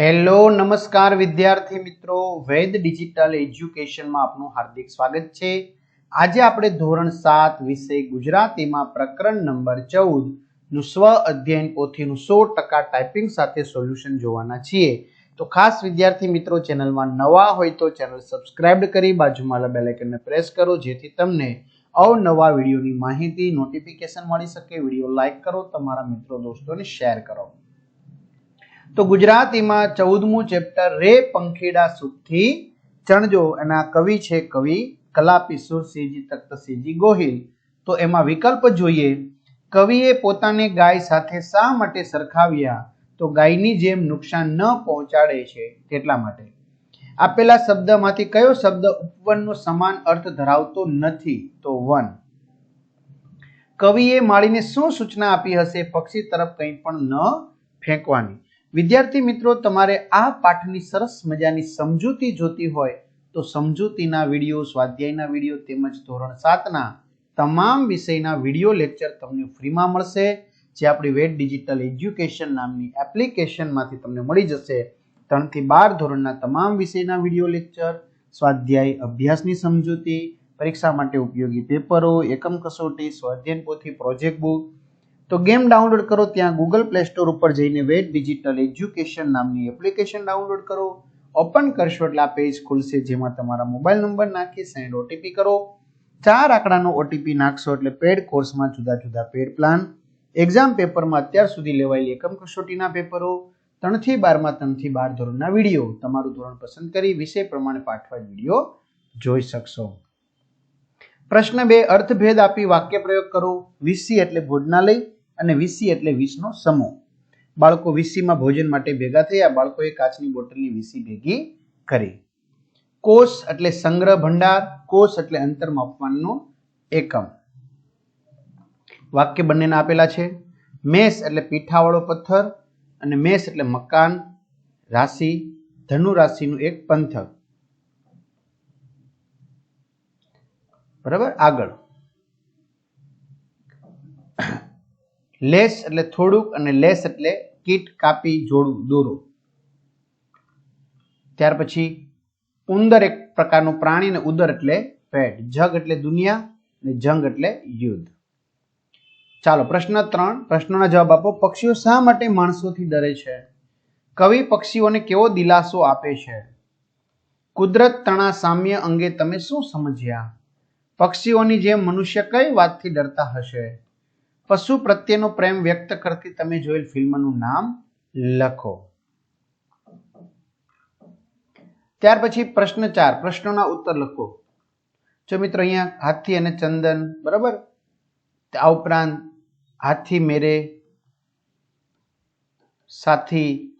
Hello, નમસ્કાર વિદ્યાર્થી મિત્રો. વેદ ડિજિટલ એજ્યુકેશનમાં આપનું હાર્દિક સ્વાગત છે. આજે આપણે ધોરણ સાત વિષય ગુજરાતીમાં પ્રકરણ નંબર ચૌદનું સ્વ અધ્યયન પોથીનું સો ટકા ટાઈપિંગ સાથે સોલ્યુશન જોવાના છીએ. તો ખાસ વિદ્યાર્થી મિત્રો, ચેનલમાં નવા હોય તો ચેનલ સબસ્ક્રાઇબ કરી બાજુમાં બેલેકનને પ્રેસ કરો, જેથી તમને અવનવા વિડીયોની માહિતી નોટિફિકેશન મળી શકે. વીડિયો લાઇક કરો, તમારા મિત્રો, દોસ્તોને શેર કરો. તો ગુજરાતીમાં ચૌદમું ચેપ્ટર રે પંખીડા સુખથી ચણજો. એના કવિ છે કવિ કલાપી સુરસિંહજી તખ્તસિંહજી ગોહિલ. તો એમાં વિકલ્પ જોઈએ. કવિએ પોતાને ગાય સાથે શા માટે સરખાવ્યા? તો ગાયની જેમ નુકસાન ન પહોંચાડે છે. તેટલા માટે? આપેલા શબ્દમાંથી કયો શબ્દ ઉપવનનો સમાન અર્થ ધરાવતો નથી? તો વન. કવિએ માળીને શું સૂચના આપી હશે? પક્ષી તરફ કંઈ પણ ન ફેંકવાની. વિદ્યાર્થી મિત્રો, તમારે આ પાઠની સરસ મજાની સમજૂતી જોતી હોય તો સમજૂતીના વીડિયો, સ્વાધ્યાયના વીડિયો તેમજ ધોરણ સાતના તમામ વિષયના વીડિયો લેક્ચર તમને ફ્રીમાં મળશે. જે આપણી વેટ ડિજિટલ એજ્યુકેશન નામની એપ્લિકેશનમાંથી તમને મળી જશે. ત્રણથી બાર ધોરણના તમામ વિષયના વીડિયો લેક્ચર, સ્વાધ્યાય અભ્યાસની સમજૂતી, પરીક્ષા માટે ઉપયોગી પેપરો, એકમ કસોટી, સ્વાધ્યાયન પોથી પ્રોજેક્ટ બુક તો ગેમ ડાઉનલોડ કરો ત્યાં ગૂગલ પ્લે સ્ટોર ઉપર જઈને વેટ ડિજિટલ એજ્યુકેશન નામની એપ્લિકેશન ડાઉનલોડ કરો. ઓપન કરશો એટલે આ પેજ ખુલશે જેમાં તમારા મોબાઈલ નંબર નાખી સેન્ડ ઓટીપી કરો. ચાર આંકડાનો ઓટીપી નાખશો એટલે પેડ કોર્સમાં જુદા જુદા પેડ પ્લાન એક્ઝામ પેપરમાં અત્યાર સુધી લેવાયેલી એકમ કસોટીના પેપરો ત્રણથી બારમાં, ત્રણથી બાર ધોરણના વીડિયો. તમારું ધોરણ પસંદ કરી વિષય પ્રમાણે પાઠવા વીડિયો જોઈ શકશો. પ્રશ્ન બે, અર્થભેદ આપી વાક્ય પ્રયોગ કરો. વીસી એટલે ભોજનાલય. અને વીસી એટલે વીસનો સમૂહ. બાળકો વીસીમાં ભોજન માટે ભેગા થયા, બાળકોએ કાચની બોટલની વીસી ભેગી કરી. કોષ એટલે સંગ્રહ ભંડાર, કોષ એટલે અંતર માપવાનું એકમ. વાક્ય બંનેના આપેલા છે. મેષ એટલે પીઠાવાળો પથ્થર અને મેષ એટલે મકાન રાશિ ધનુ રાશિનું એક પંથક. બરાબર? આગળ. લેસ એટલે થોડુંક અને લેસ એટલે કીટ, કાપી, જોડું, દોરો. ત્યાર પછી ઉંદર એક પ્રકારનું પ્રાણી અને ઉદર એટલે પેટ. જગ એટલે દુનિયા અને જંગ એટલે યુદ્ધ. ચાલો, પ્રશ્ન ત્રણ. પ્રશ્નોના જવાબ આપો, પક્ષીઓ શા માટે માણસોથી ડરે છે? કવિ પક્ષીઓને કેવો દિલાસો આપે છે? કુદરત તણા સામ્ય અંગે તમે શું સમજ્યા? પક્ષીઓની જેમ મનુષ્ય કઈ વાતથી ડરતા હશે? પશુ પ્રત્યેનો પ્રેમ વ્યક્ત કરતી તમે જોયેલ ફિલ્મનું નામ લખો. ત્યાર પછી પ્રશ્ન ચાર, પ્રશ્નોના ઉત્તર લખો. જો મિત્રો અહીંયા હાથી અને ચંદન, બરાબર? આ ઉપરાંત હાથી મેરે, સાથી,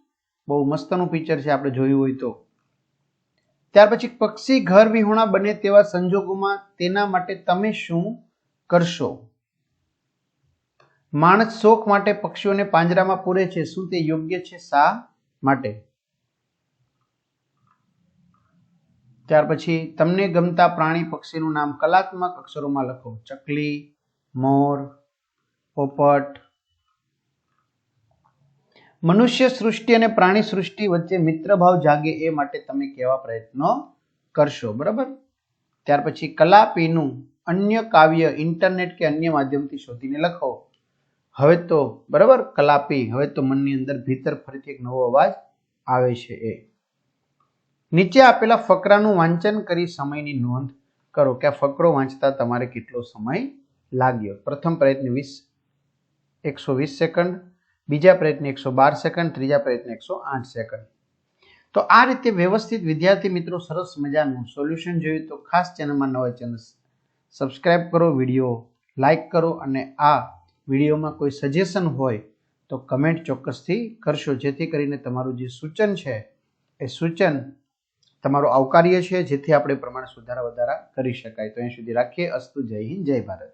બહુ મસ્તનું પિક્ચર છે આપણે જોયું હોય તો. ત્યાર પછી પક્ષી ઘર વિહોણા બને તેવા સંજોગોમાં તેના માટે તમે શું કરશો? માણસ શોખ માટે પક્ષીઓને પાંજરામાં પૂરે છે. શું તે યોગ્ય છે? શા માટે? ત્યાર પછી, તમને ગમતા પ્રાણી પક્ષીનું નામ કલાત્મક અક્ષરોમાં લખો. ચકલી, મોર, પોપટ. મનુષ્ય સૃષ્ટિ અને પ્રાણી સૃષ્ટિ વચ્ચે મિત્રભાવ જાગે એ માટે તમે કેવા પ્રયત્નો કરશો? બરાબર? ત્યાર પછી કલાપીનું અન્ય કાવ્ય ઇન્ટરનેટ કે અન્ય માધ્યમથી શોધીને લખો. હવે તો, બરાબર? કલાપી. હવે તો મનની અંદર ભીતર ફરીથી એક નવો અવાજ આવે છે એ. નીચે આપેલા ફકરાનું વાંચન કરી સમયની નોંધ કરો કે આ ફકરો વાંચતા તમારે કેટલો સમય લાગ્યો? પ્રથમ પ્રયત્ન વીસ, એકસો વીસ સેકન્ડ. બીજા પ્રયત્ન એકસો બાર સેકન્ડ. ત્રીજા પ્રયત્ન એકસો આઠ સેકન્ડ. તો આ રીતે વ્યવસ્થિત વિદ્યાર્થી મિત્રો સરસ મજાનું સોલ્યુશન જોયું તો ખાસ ચેનલમાં નવા ચેનલ સબસ્ક્રાઇબ કરો, વીડિયો લાઈક કરો અને આ વિડીયોમાં કોઈ સજેશન હોય તો કમેન્ટ ચોક્કસથી કરશો. જેથી કરીને તમારું જે સૂચન છે, એ સૂચન તમારું આવકાર્ય છે, જેથી આપણે પ્રમાણે સુધારા વધારા કરી શકાય. તો અહીં સુધી રાખીએ. અસ્તુ જય હિન્દ, જય ભારત.